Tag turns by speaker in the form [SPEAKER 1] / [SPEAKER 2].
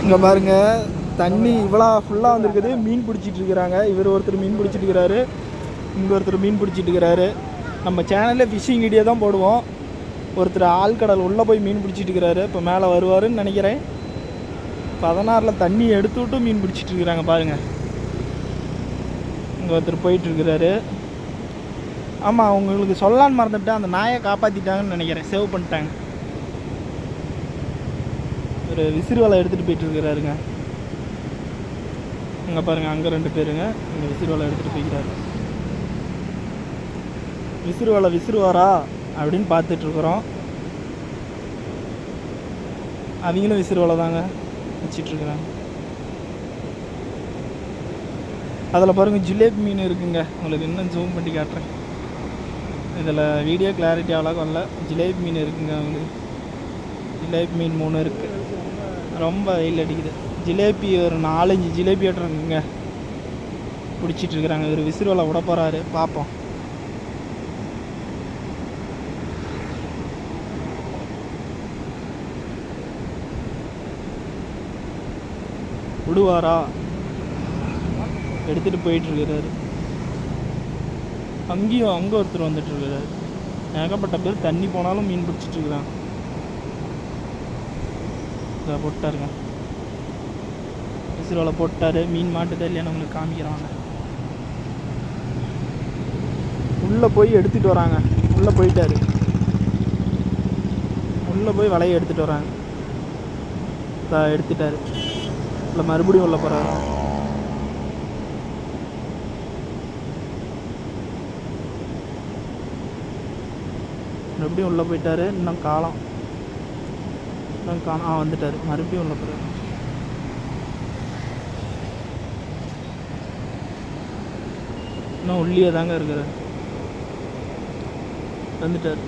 [SPEAKER 1] இங்கே பாருங்க தண்ணி இவ்வளோ ஃபுல்லாக வந்திருக்குது. மீன் பிடிச்சிட்டு இருக்கிறாங்க. இவர் ஒருத்தர் மீன் பிடிச்சிட்டு இருக்கிறாரு. இங்கே ஒருத்தர் மீன் பிடிச்சிட்டு இருக்கிறாரு. நம்ம சேனலில் ஃபிஷிங் வீடியோ தான் போடுவோம். ஒருத்தர் ஆழ்கடல் உள்ளே போய் மீன் பிடிச்சிட்டு இருக்கிறாரு. இப்போ மேலே வருவாருன்னு நினைக்கிறேன். பதினாறில் தண்ணி எடுத்து விட்டு மீன் பிடிச்சிட்டு இருக்கிறாங்க பாருங்கள் இங்கே ஒருத்தர் போயிட்டுருக்கிறாரு ஆமாம் உங்களுக்கு சொல்லான்னு மறந்துட்டேன். அந்த நாயை காப்பாற்றிட்டாங்கன்னு நினைக்கிறேன். சேவ் பண்ணிட்டாங்க. ஒரு விசிறு வலை எடுத்துகிட்டு போயிட்டுருக்கிறாருங்க அங்கே பாருங்கள் அங்கே ரெண்டு பேருங்க. இங்கே விசிறு வலை எடுத்துகிட்டு போய்க்கிறாரு. விசிறு வலை விசிறுவாரா அப்படின்னு பார்த்துட்ருக்குறோம் அவங்களும் விசிறு வலை தாங்க வச்சிட்ருக்குறாங்க அதில் பாருங்கள் ஜிலேபி மீன் இருக்குங்க. உங்களுக்கு இன்னும் ஜூம் பண்ணி காட்டுறேன். இதில் வீடியோ கிளாரிட்டி அவ்வளோக்கு வரல. ஜிலேபி மீன் இருக்குங்க அவங்களுக்கு ஜிலேபி மீன் மூணு இருக்குது ரொம்ப வெயில் அடிக்குது. ஜிலேபி ஒரு நாலஞ்சு ஜிலேபி ஓட்டுறாங்க பிடிச்சிட்டு இருக்கிறாங்க. ஒரு விசிறுவலை விட போகிறாரு பார்ப்போம். விடுவாரா? எடுத்துகிட்டு போயிட்டுருக்கிறாரு அங்கேயும் அங்கே ஒருத்தர் வந்துட்டுருக்காரு ஏகப்பட்ட பேர் தண்ணி போனாலும் மீன் பிடிச்சிட்டு இருக்கிறாங்க இதை போட்டாருங்க. இசுரோவில் போட்டார். மீன் மாட்டுதா இல்லையான்னு உங்களுக்கு காமிக்கிறாங்க உள்ளே போய் எடுத்துகிட்டு வராங்க. உள்ளே போயிட்டாரு. உள்ளே போய் வலையை எடுத்துகிட்டு வராங்க. எடுத்துட்டாரு. இல்லை மறுபடியும் உள்ள போகிறாரு மறுபடியும் உள்ளே போயிட்டாரு. இன்னும் காலம் இன்னும் காணோம். ஆ வந்துட்டார். மறுபடியும் உள்ள போகிறாரு இன்னும் உள்ளியே தாங்க இருக்கிறார். வந்துட்டார்.